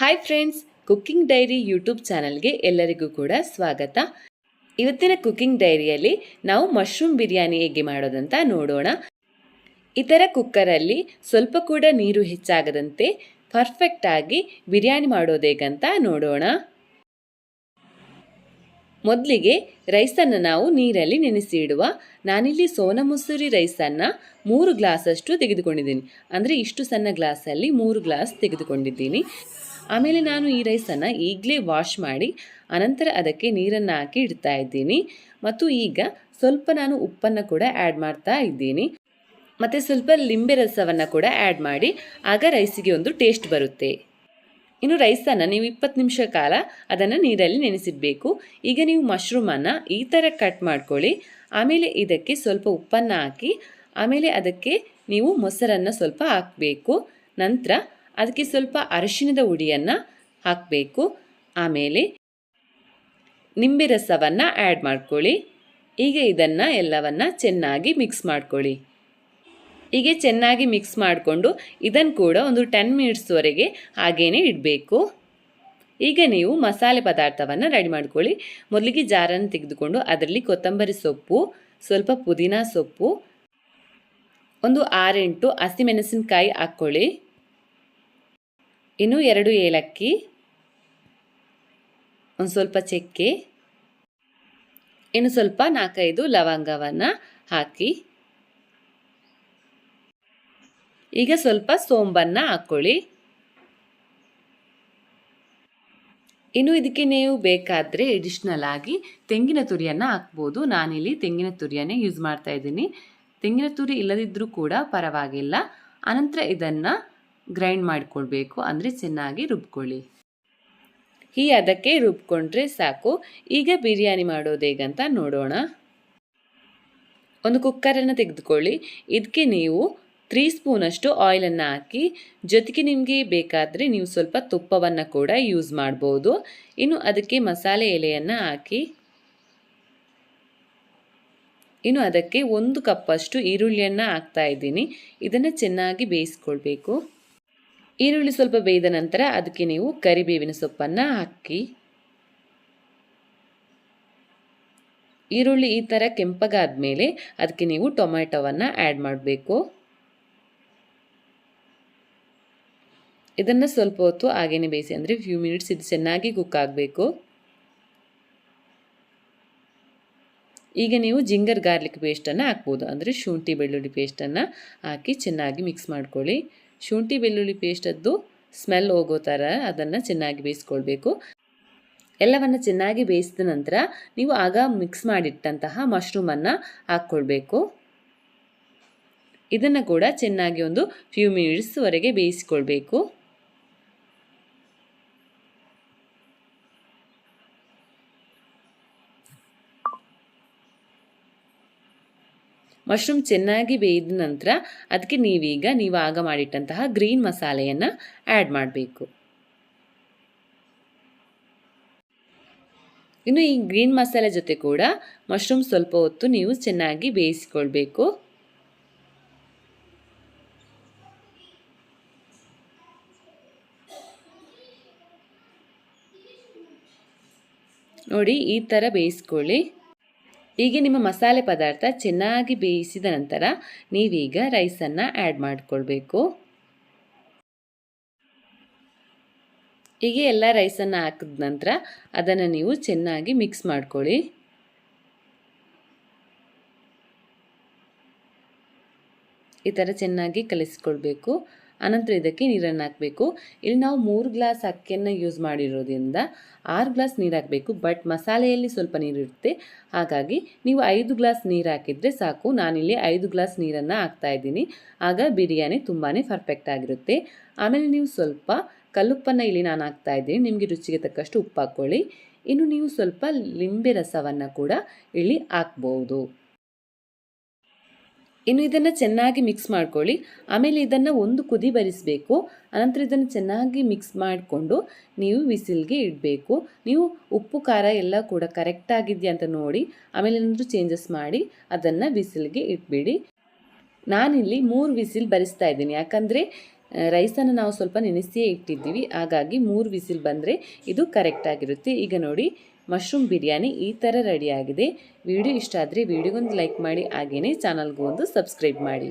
Hi friends cooking diary YouTube ಚಾನಲ್ಗೆ ಎಲ್ಲರಿಗೂ ಕೂಡ ಸ್ವಾಗತ. ಇವತ್ತಿನ ಕುಕ್ಕಿಂಗ್ ಡೈರಿಯಲ್ಲಿ ನಾವು ಮಶ್ರೂಮ್ ಬಿರಿಯಾನಿ ಹೇಗೆ ಮಾಡೋದಂತ ನೋಡೋಣ. ಇತರ ಕುಕ್ಕರಲ್ಲಿ ಸ್ವಲ್ಪ ಕೂಡ ನೀರು ಹೆಚ್ಚಾಗದಂತೆ ಪರ್ಫೆಕ್ಟ್ ಆಗಿ ಬಿರಿಯಾನಿ ಮಾಡೋದು ಹೇಗಂತ ನೋಡೋಣ. ಮೊದಲಿಗೆ ರೈಸನ್ನು ನಾವು ನೀರಲ್ಲಿ ನೆನೆಸಿಡುವ ನಾನಿಲ್ಲಿ ಸೋನಾ ಮಸೂರಿ ರೈಸನ್ನು ಮೂರು ಗ್ಲಾಸಷ್ಟು ತೆಗೆದುಕೊಂಡಿದ್ದೀನಿ. ಅಂದರೆ ಇಷ್ಟು ಸಣ್ಣ ಗ್ಲಾಸಲ್ಲಿ ಮೂರು ಗ್ಲಾಸ್ ತೆಗೆದುಕೊಂಡಿದ್ದೀನಿ. ಆಮೇಲೆ ನಾನು ಈ ರೈಸನ್ನು ಈಗಲೇ ವಾಶ್ ಮಾಡಿ ಅನಂತರ ಅದಕ್ಕೆ ನೀರನ್ನು ಹಾಕಿ ಇಡ್ತಾ ಇದ್ದೀನಿ. ಮತ್ತು ಈಗ ಸ್ವಲ್ಪ ನಾನು ಉಪ್ಪನ್ನು ಕೂಡ ಆ್ಯಡ್ ಮಾಡ್ತಾ ಇದ್ದೀನಿ. ಮತ್ತು ಸ್ವಲ್ಪ ಲಿಂಬೆ ರಸವನ್ನು ಕೂಡ ಆ್ಯಡ್ ಮಾಡಿ, ಆಗ ರೈಸಿಗೆ ಒಂದು ಟೇಸ್ಟ್ ಬರುತ್ತೆ. ಇನ್ನು ರೈಸನ್ನು ನೀವು ಇಪ್ಪತ್ತು ನಿಮಿಷ ಕಾಲ ಅದನ್ನು ನೀರಲ್ಲಿ ನೆನೆಸಿಡಬೇಕು. ಈಗ ನೀವು ಮಶ್ರೂಮನ್ನು ಈ ಥರ ಕಟ್ ಮಾಡ್ಕೊಳ್ಳಿ. ಆಮೇಲೆ ಇದಕ್ಕೆ ಸ್ವಲ್ಪ ಉಪ್ಪನ್ನು ಹಾಕಿ, ಆಮೇಲೆ ಅದಕ್ಕೆ ನೀವು ಮೊಸರನ್ನು ಸ್ವಲ್ಪ ಹಾಕಬೇಕು. ನಂತರ ಅದಕ್ಕೆ ಸ್ವಲ್ಪ ಅರಿಶಿಣದ ಹುಡಿಯನ್ನು ಹಾಕಬೇಕು. ಆಮೇಲೆ ನಿಂಬೆ ರಸವನ್ನು ಆ್ಯಡ್ ಮಾಡ್ಕೊಳ್ಳಿ. ಈಗ ಇದನ್ನು ಎಲ್ಲವನ್ನು ಚೆನ್ನಾಗಿ ಮಿಕ್ಸ್ ಮಾಡ್ಕೊಳ್ಳಿ. ಹೀಗೆ ಚೆನ್ನಾಗಿ ಮಿಕ್ಸ್ ಮಾಡಿಕೊಂಡು ಇದನ್ನು ಕೂಡ ಒಂದು ಟೆನ್ ಮಿನಿಟ್ಸ್ವರೆಗೆ ಹಾಗೇ ಇಡಬೇಕು. ಈಗ ನೀವು ಮಸಾಲೆ ಪದಾರ್ಥವನ್ನು ರೆಡಿ ಮಾಡ್ಕೊಳ್ಳಿ. ಮೊದಲಿಗೆ ಜಾರನ್ನು ತೆಗೆದುಕೊಂಡು ಅದರಲ್ಲಿ ಕೊತ್ತಂಬರಿ ಸೊಪ್ಪು, ಸ್ವಲ್ಪ ಪುದೀನ ಸೊಪ್ಪು, ಒಂದು ಆರೆಂಟು ಹಸಿಮೆಣಸಿನಕಾಯಿ ಹಾಕ್ಕೊಳ್ಳಿ. ಇನ್ನು ಎರಡು ಏಲಕ್ಕಿ, ಒಂದು ಸ್ವಲ್ಪ ಚಕ್ಕೆ, ಇನ್ನು ಸ್ವಲ್ಪ ನಾಲ್ಕೈದು ಲವಂಗವನ್ನು ಹಾಕಿ. ಈಗ ಸ್ವಲ್ಪ ಸೋಂಬನ್ನು ಹಾಕ್ಕೊಳ್ಳಿ ಇನ್ನು ಇದಕ್ಕೆ ನೀವು ಬೇಕಾದರೆ ಎಡಿಷ್ನಲ್ ಆಗಿ ತೆಂಗಿನ ತುರಿಯನ್ನು ಹಾಕ್ಬೋದು. ನಾನಿಲ್ಲಿ ತೆಂಗಿನ ತುರಿಯನ್ನೇ ಯೂಸ್ ಮಾಡ್ತಾ ಇದ್ದೀನಿ. ತೆಂಗಿನ ತುರಿ ಇಲ್ಲದಿದ್ದರೂ ಕೂಡ ಪರವಾಗಿಲ್ಲ. ಅನಂತರ ಇದನ್ನು ಗ್ರೈಂಡ್ ಮಾಡಿಕೊಳ್ಬೇಕು. ಅಂದರೆ ಚೆನ್ನಾಗಿ ರುಬ್ಕೊಳ್ಳಿ. ಹೀ ಅದಕ್ಕೆ ರುಬ್ಕೊಂಡ್ರೆ ಸಾಕು. ಈಗ ಬಿರಿಯಾನಿ ಮಾಡೋದು ಹೇಗಂತ ನೋಡೋಣ. ಒಂದು ಕುಕ್ಕರನ್ನು ತೆಗೆದುಕೊಳ್ಳಿ. ಇದಕ್ಕೆ ನೀವು ತ್ರೀ ಸ್ಪೂನಷ್ಟು ಆಯಿಲನ್ನು ಹಾಕಿ, ಜೊತೆಗೆ ನಿಮಗೆ ಬೇಕಾದರೆ ನೀವು ಸ್ವಲ್ಪ ತುಪ್ಪವನ್ನು ಕೂಡ ಯೂಸ್ ಮಾಡ್ಬೋದು. ಇನ್ನು ಅದಕ್ಕೆ ಮಸಾಲೆ ಎಲೆಯನ್ನು ಹಾಕಿ, ಇನ್ನು ಅದಕ್ಕೆ ಒಂದು ಕಪ್ಪಷ್ಟು ಈರುಳ್ಳಿಯನ್ನು ಹಾಕ್ತಾ ಇದ್ದೀನಿ. ಇದನ್ನು ಚೆನ್ನಾಗಿ ಬೇಯಿಸ್ಕೊಳ್ಬೇಕು. ಈರುಳ್ಳಿ ಸ್ವಲ್ಪ ಬೇಯ್ದ ನಂತರ ಅದಕ್ಕೆ ನೀವು ಕರಿಬೇವಿನ ಸೊಪ್ಪನ್ನು ಹಾಕಿ. ಈರುಳ್ಳಿ ಈ ಥರ ಕೆಂಪಗಾದ ಮೇಲೆ ಅದಕ್ಕೆ ನೀವು ಟೊಮ್ಯಾಟೊವನ್ನು ಆ್ಯಡ್ ಮಾಡಬೇಕು. ಇದನ್ನು ಸ್ವಲ್ಪ ಹೊತ್ತು ಹಾಗೇನೆ ಬೇಯಿಸಿ, ಅಂದರೆ ಫ್ಯೂ ಮಿನಿಟ್ಸ್ ಇದು ಚೆನ್ನಾಗಿ ಕುಕ್ ಆಗಬೇಕು. ಈಗ ನೀವು ಜಿಂಗರ್ ಗಾರ್ಲಿಕ್ ಪೇಸ್ಟನ್ನು ಹಾಕ್ಬೋದು, ಅಂದರೆ ಶುಂಠಿ ಬೆಳ್ಳುಳ್ಳಿ ಪೇಸ್ಟನ್ನು ಹಾಕಿ ಚೆನ್ನಾಗಿ ಮಿಕ್ಸ್ ಮಾಡ್ಕೊಳ್ಳಿ. ಶುಂಠಿ ಬೆಳ್ಳುಳ್ಳಿ ಪೇಸ್ಟದ್ದು ಸ್ಮೆಲ್ ಹೋಗೋ ಥರ ಅದನ್ನು ಚೆನ್ನಾಗಿ ಬೇಯಿಸ್ಕೊಳ್ಬೇಕು. ಎಲ್ಲವನ್ನು ಚೆನ್ನಾಗಿ ಬೇಯಿಸಿದ ನಂತರ ನೀವು ಆಗ ಮಿಕ್ಸ್ ಮಾಡಿಟ್ಟಂತಹ ಮಶ್ರೂಮನ್ನು ಹಾಕ್ಕೊಳ್ಬೇಕು. ಇದನ್ನು ಕೂಡ ಚೆನ್ನಾಗಿ ಒಂದು ಫ್ಯೂ ಮಿನಿಟ್ಸ್ವರೆಗೆ ಬೇಯಿಸ್ಕೊಳ್ಬೇಕು. ಮಶ್ರೂಮ್ ಚೆನ್ನಾಗಿ ಬೇಯ್ದ ನಂತರ ಅದಕ್ಕೆ ನೀವೀಗ ನೀವು ಆಗ ಮಾಡಿಟ್ಟಂತಹ ಗ್ರೀನ್ ಮಸಾಲೆಯನ್ನು ಆ್ಯಡ್ ಮಾಡಬೇಕು. ಇನ್ನು ಈ ಗ್ರೀನ್ ಮಸಾಲೆ ಜೊತೆ ಕೂಡ ಮಶ್ರೂಮ್ ಸ್ವಲ್ಪ ಹೊತ್ತು ನೀವು ಚೆನ್ನಾಗಿ ಬೇಯಿಸಿಕೊಳ್ಬೇಕು. ನೋಡಿ ಈ ಥರ ಬೇಯಿಸ್ಕೊಳ್ಳಿ. ಹೀಗೆ ನಿಮ್ಮ ಮಸಾಲೆ ಪದಾರ್ಥ ಚೆನ್ನಾಗಿ ಬೇಯಿಸಿದ ನಂತರ ನೀವೀಗ ರೈಸನ್ನು ಆ್ಯಡ್ ಮಾಡಿಕೊಳ್ಬೇಕು. ಹೀಗೆ ಎಲ್ಲ ರೈಸನ್ನು ಹಾಕಿದ ನಂತರ ಅದನ್ನು ನೀವು ಚೆನ್ನಾಗಿ ಮಿಕ್ಸ್ ಮಾಡ್ಕೊಳ್ಳಿ. ಈ ಥರ ಚೆನ್ನಾಗಿ ಕಲಿಸ್ಕೊಳ್ಬೇಕು. ಅನಂತರ ಇದಕ್ಕೆ ನೀರನ್ನು ಹಾಕಬೇಕು. ಇಲ್ಲಿ ನಾವು ಮೂರು ಗ್ಲಾಸ್ ಅಕ್ಕಿಯನ್ನು ಯೂಸ್ ಮಾಡಿರೋದ್ರಿಂದ ಆರು ಗ್ಲಾಸ್ ನೀರು ಹಾಕಬೇಕು. ಬಟ್ ಮಸಾಲೆಯಲ್ಲಿ ಸ್ವಲ್ಪ ನೀರಿರುತ್ತೆ ಹಾಗಾಗಿ ನೀವು ಐದು ಗ್ಲಾಸ್ ನೀರು ಹಾಕಿದರೆ ಸಾಕು. ನಾನಿಲ್ಲಿ ಐದು ಗ್ಲಾಸ್ ನೀರನ್ನು ಹಾಕ್ತಾ ಇದ್ದೀನಿ. ಆಗ ಬಿರಿಯಾನಿ ತುಂಬಾ ಪರ್ಫೆಕ್ಟ್ ಆಗಿರುತ್ತೆ. ಆಮೇಲೆ ನೀವು ಸ್ವಲ್ಪ ಕಲ್ಲುಪ್ಪನ್ನು ಇಲ್ಲಿ ನಾನು ಹಾಕ್ತಾ ಇದ್ದೀನಿ. ನಿಮಗೆ ರುಚಿಗೆ ತಕ್ಕಷ್ಟು ಉಪ್ಪು ಹಾಕ್ಕೊಳ್ಳಿ. ಇನ್ನು ನೀವು ಸ್ವಲ್ಪ ಲಿಂಬೆ ರಸವನ್ನು ಕೂಡ ಇಲ್ಲಿ ಹಾಕ್ಬೋದು. ಇನ್ನು ಇದನ್ನು ಚೆನ್ನಾಗಿ ಮಿಕ್ಸ್ ಮಾಡ್ಕೊಳ್ಳಿ. ಆಮೇಲೆ ಇದನ್ನು ಒಂದು ಕುದಿ ಬರಿಸಬೇಕು. ಅನಂತರ ಇದನ್ನು ಚೆನ್ನಾಗಿ ಮಿಕ್ಸ್ ಮಾಡಿಕೊಂಡು ನೀವು ವಿಸಿಲ್ಗೆ ಇಡಬೇಕು. ನೀವು ಉಪ್ಪು, ಖಾರ ಎಲ್ಲ ಕೂಡ ಕರೆಕ್ಟಾಗಿದೆಯಾ ಅಂತ ನೋಡಿ, ಆಮೇಲೆ ಏನಾದರೂ ಚೇಂಜಸ್ ಮಾಡಿ ಅದನ್ನು ವಿಸಿಲ್ಗೆ ಇಟ್ಬಿಡಿ. ನಾನಿಲ್ಲಿ ಮೂರು ವಿಸಿಲ್ ಬರಿಸ್ತಾ ಇದ್ದೀನಿ. ಯಾಕಂದರೆ ರೈಸನ್ನು ನಾವು ಸ್ವಲ್ಪ ನೆನೆಸಿಯೇ ಇಟ್ಟಿದ್ದೀವಿ. ಹಾಗಾಗಿ ಮೂರು ವಿಸಿಲ್ ಬಂದರೆ ಇದು ಕರೆಕ್ಟ್ ಆಗಿರುತ್ತೆ. ಈಗ ನೋಡಿ, ಮಶ್ರೂಮ್ ಬಿರಿಯಾನಿ ಈ ಥರ ರೆಡಿಯಾಗಿದೆ ವಿಡಿಯೋ ಇಷ್ಟ ಆದರೆ ವಿಡಿಯೋಗೊಂದು ಲೈಕ್ ಮಾಡಿ ಹಾಗೆಯೇ ಚಾನಲ್ಗೂ ಒಂದು ಸಬ್ಸ್ಕ್ರೈಬ್ ಮಾಡಿ.